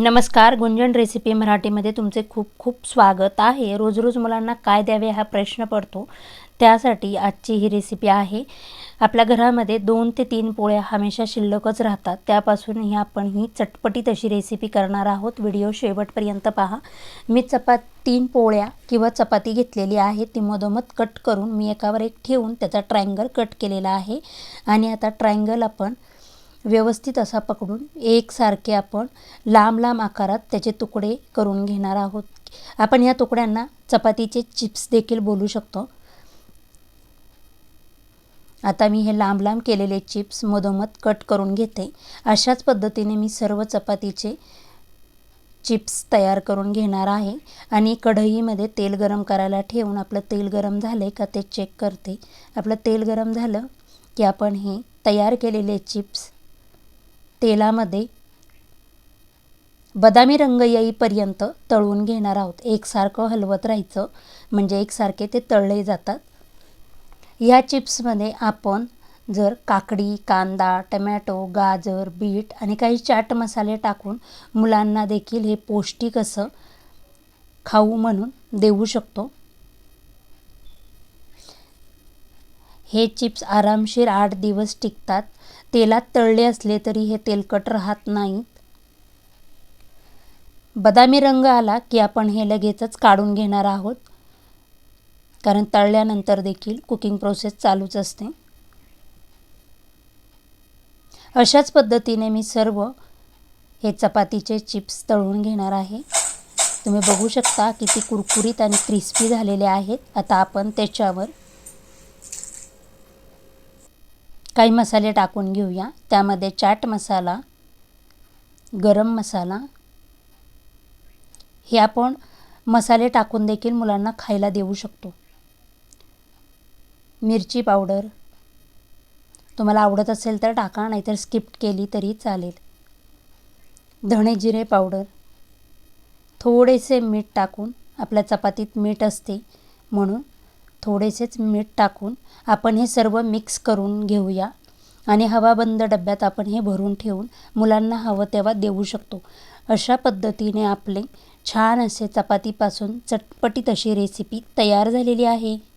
नमस्कार गुंजन रेसिपी मराठीमध्ये तुमचे खूप खूप स्वागत आहे. रोज रोज मुलांना काय द्यावे हा प्रश्न पडतो त्यासाठी आजची ही रेसिपी आहे. आपल्या घरामध्ये दोन ते तीन पोळ्या हमेशा शिल्लकच राहतात. त्यापासून ही आपण ही चटपटीत अशी रेसिपी करणार आहोत. व्हिडिओ शेवटपर्यंत पहा. मी चपात तीन पोळ्या किंवा चपाती घेतलेली आहे. ती मधोमध कट करून मी एकावर एक ठेवून त्याचा ट्रायंगल कट केलेला आहे. आणि आता ट्रायंगल आपण व्यवस्थित असा पकडून एकसारखे आपण लांब लांब आकारात त्याचे तुकडे करून घेणार आहोत. आपण या तुकड्यांना चपातीचे चिप्स देखील बोलू शकतो. आता मी हे लांब लांब केलेले चिप्स मधोमध कट करून घेते. अशाच पद्धतीने मी सर्व चपातीचे चिप्स तयार करून घेणार आहे आणि कढईमध्ये तेल गरम करायला ठेवून आपलं तेल गरम झाले का ते चेक करते. आपलं तेल गरम झालं की आपण हे तयार केलेले चिप्स तेलामध्ये बदामी रंग येईपर्यंत तळून घेणार आहोत. एकसारखं हलवत राहायचं म्हणजे एकसारखे ते तळले जातात. या चिप्समध्ये आपण जर काकडी कांदा टमॅटो गाजर बीट आणि काही चाट मसाले टाकून मुलांना देखील हे पौष्टिक असं खाऊ म्हणून देऊ शकतो. हे चिप्स आरामशीर आठ दिवस टिकतात. तेलात तळले असले तरी हे तेलकट राहत नाहीत. बदामी रंग आला की आपण हे लगेचच काढून घेणार आहोत. कारण तळल्यानंतर देखील कुकिंग प्रोसेस चालूच असते. अशाच पद्धतीने मी सर्व हे चपातीचे चिप्स तळून घेणार आहे. तुम्ही बघू शकता किती कुरकुरीत आणि क्रिस्पी झालेले आहेत. आता आपण त्याच्यावर काही मसाले टाकून घेऊया. त्यामध्ये चाट मसाला गरम मसाला हे आपण मसाले टाकून देखील मुलांना खायला देऊ शकतो. मिरची पावडर तुम्हाला आवडत असेल तर टाका नाहीतर स्किप केली तरी चालेल. धणे जिरे पावडर थोडेसे मीठ टाकून आपल्या चपातीत मीठ असते म्हणून थोडेसेच मीठ टाकून आपण हे सर्व मिक्स करून घेऊया. आणि हवाबंद डब्यात आपण हे भरून ठेवून मुलांना हवं तेव्हा देऊ शकतो. अशा पद्धतीने आपले छान असे चपातीपासून चटपटीत अशी रेसिपी तयार झालेली आहे.